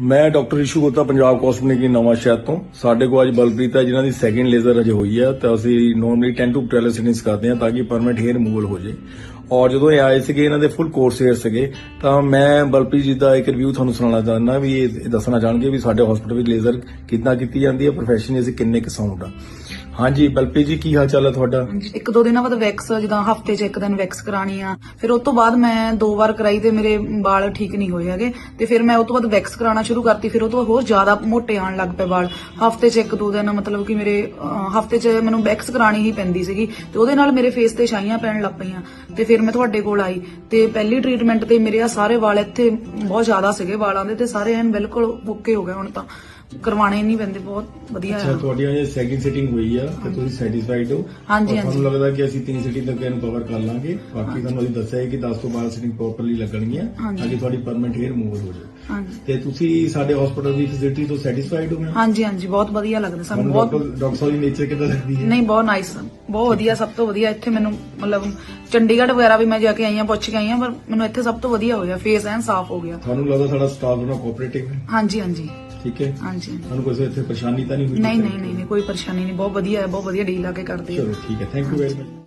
ਮੈਂ doctor Ishu Gota Punjab cosmetic Nawan ਸ਼ਹਿਰ ਤੋਂ। ਸਾਡੇ ਕੋਲ ਅੱਜ ਬਲਪ੍ਰੀਤ ਹੈ, ਜਿਨ੍ਹਾਂ ਦੀ ਸੈਕਿੰਡ ਲੇਜ਼ਰ ਅਜੇ ਹੋਈ ਹੈ, ਤਾਂ ਅਸੀਂ ਨੋਰਮਲੀ 10 ਟੂ 12 ਸਿਟਿੰਗਸ ਕਰਦੇ ਹਾਂ ਤਾਂ ਕਿ ਪਰਮਨੈਂਟ ਹੇਅਰ ਰਿਮੂਵਲ ਹੋ ਜਾਏ। ਔਰ ਜਦੋਂ ਇਹ ਆਏ ਸੀਗੇ, ਇਹਨਾਂ ਦੇ ਫੁੱਲ ਕੋਰਸ ਹੇਅਰ ਸੀਗੇ, ਤਾਂ ਮੈਂ ਬਲਪ੍ਰੀਤ ਜੀ ਦਾ ਇੱਕ ਰਿਵਿਊ ਤੁਹਾਨੂੰ ਸੁਣਾਉਣਾ ਚਾਹੁੰਦਾ ਵੀ ਇਹ ਦੱਸਣਾ ਚਾਹਣਗੇ ਵੀ ਸਾਡੇ ਹਸਪੀਟਲ ਵਿੱਚ ਲੇਜ਼ਰ ਕਿੱਦਾਂ ਕੀਤੀ ਜਾਂਦੀ ਹੈ ਪ੍ਰੋਫੈਸ਼ਨਲੀ ਅਸੀਂ ਕਿੰਨੇ ਕੁ ਆ। ਹਾਂਜੀ, ਬਲਪ੍ਰੀਤ ਜੀ, ਕੀ ਹਾਲ ਚਾਲ ਹੈ ਤੁਹਾਡਾ? ਇੱਕ ਦੋ ਦਿਨਾਂ ਬਾਅਦ ਵੈਕਸ ਜਿੱਦਾਂ ਹਫ਼ਤੇ 'ਚ ਇੱਕ ਦਿਨ ਵੈਕਸ ਕਰਾਣੀ ਆ। ਫਿਰ ਉਸ ਤੋਂ ਬਾਅਦ ਮੈਂ ਦੋ ਵਾਰ ਕਰਾਈ ਤੇ ਮੇਰੇ ਵਾਲ ਠੀਕ ਨਹੀਂ ਹੋਏ ਹੈਗੇ। ਤੇ ਫਿਰ ਮੈਂ ਉਸ ਤੋਂ ਬਾਅਦ ਵੈਕਸ ਕਰਾਉਣਾ ਸ਼ੁਰੂ ਕਰਤੀ, ਫਿਰ ਉਹ ਤੋਂ ਹੋਰ ਜ਼ਿਆਦਾ ਮੋਟੇ ਆਣ ਲੱਗ ਪਏ ਵਾਲ ਹਫ਼ਤੇ 'ਚ ਇੱਕ ਦੋ ਦਿਨ, ਮਤਲਬ ਕਿ ਮੇਰੇ ਹਫ਼ਤੇ 'ਚ ਮੈਨੂੰ ਵੈਕਸ ਕਰਾਣੀ ਹੀ ਪੈਂਦੀ ਸੀਗੀ। ਤੇ ਉਹਦੇ ਨਾਲ ਮੇਰੇ ਫੇਸ ਤੇ ਛਾਈਆਂ ਪੈਣ ਲੱਗ ਪਈਆਂ। ਤੇ ਫਿਰ ਫਿਰ ਮੈਂ ਤੁਹਾਡੇ ਕੋਲ ਆਈ ਤੇ ਪਹਿਲੀ ਟ੍ਰੀਟਮੈਂਟ ਤੇ ਮੇਰੇ ਆ ਸਾਰੇ ਵਾਲ ਇੱਥੇ ਬਹੁਤ ਜ਼ਿਆਦਾ ਸੀਗੇ ਵਾਲਾਂ ਦੇ ਤੇ ਸਾਰੇ ਐਨ ਬਿਲਕੁਲ ਓਕੇ ਹੋ ਗਏ ਹੁਣ ਤਾਂ। ਕਰਵਾਣੇ ਨਹੀਂ ਪੈਂਦੇ ਬਹੁਤ ਵਧੀਆ ਅੱਛਾ ਆ। ਤੁਹਾਡੀ ਇਹ ਸੈਕਿੰਡ ਸਿਟਿੰਗ ਹੋਈ ਆ ਤੇ ਤੁਸੀਂ ਸੈਟੀਸਫਾਈਡ ਹੋ? ਹਾਂਜੀ, ਔਰ ਤੁਹਾਨੂੰ ਹਾਂਜੀ। ਲੱਗਦਾ ਕਿ ਅਸੀਂ ਤਿੰਨ ਸਿਟਿੰਗ ਤੱਕ ਇਹਨੂੰ ਕਵਰ ਕਰ ਲਾਂਗੇ? ਬਾਕੀ ਤੁਹਾਨੂੰ ਅਸੀਂ ਦੱਸਿਆ ਹੈ ਕਿ 10 ਤੋਂ 12 ਸਿਟਿੰਗ ਪ੍ਰੋਪਰਲੀ ਲੱਗਣਗੀਆਂ ਹਾਂਜੀ। ਤਾਂ ਕਿ ਤੁਹਾਡੀ ਪਰਮਨੈਂਟ ਹੇਅਰ ਰਿਮੂਵਲ ਹੋ ਜਾਏ ਹਾਂਜੀ। ਤੇ ਤੁਸੀਂ ਸਾਡੇ ਹਸਪੀਟਲ ਦੀ ਫੈਸਿਲਿਟੀ ਤੋਂ ਸੈਟੀਸਫਾਈਡ ਹੋ ਮੈਂ ਹਾਂਜੀ ਹਾਂਜੀ ਬਹੁਤ ਵਧੀਆ ਲੱਗਦਾ ਸਾਨੂੰ ਬਹੁਤ ਡਾਕਟਰ ਸਾਹਿਬ ਦੀ ਨੇਚਰ ਕਿਦਾਂ ਲੱਗਦੀ ਹੈ? ਨਹੀਂ ਬਹੁਤ ਨਾਈਸ ਬਹੁਤ ਵਧੀਆ ਸਭ ਤੋਂ ਵਧੀਆ। ਇੱਥੇ ਮੈਨੂੰ ਮਤਲਬ ਚੰਡੀਗੜ੍ਹ ਵਗੈਰਾ ਵੀ ਮੈਂ ਜਾ ਕੇ ਆਈ ਹਾਂ ਪੁੱਛ ਕੇ ਆਈ ਹਾਂ ਪਰ ਮੈਨੂੰ ਇੱਥੇ ਸਭ ਤੋਂ ਵਧੀਆ ਹੋਇਆ ਫੇਸ ਐਨ ਸਾਫ਼ ਹੋ ਗਿਆ। ਤੁਹਾਨੂੰ ਲੱਗਦਾ ਸਾਡਾ ਸਟਾਫ ਉਹਨਾਂ ਕੋਆਪਰੇਟਿਵ ਹੈ? ਹਾਂਜੀ ਹਾਂਜੀ। ਠੀਕ ਹੈ। ਹਾਂਜੀ। ਹਾਂਜੀ। ਤੁਹਾਨੂੰ ਕੋਈ ਇੱਥੇ ਪਰੇਸ਼ਾਨੀ ਤਾਂ ਨਹੀਂ ਹੋਈ ਨਹੀਂ ਨਹੀਂ ਨਹੀਂ ਨਹੀਂ, ਕੋਈ ਪਰੇਸ਼ਾਨੀ ਨਹੀਂ। ਬਹੁਤ ਵਧੀਆ ਹੈ ਬਹੁਤ ਵਧੀਆ ਡੀਲ ਆ ਕੇ ਕਰਦੇ ਆ। ਚਲੋ ਠੀਕ ਹੈ। Thank you very much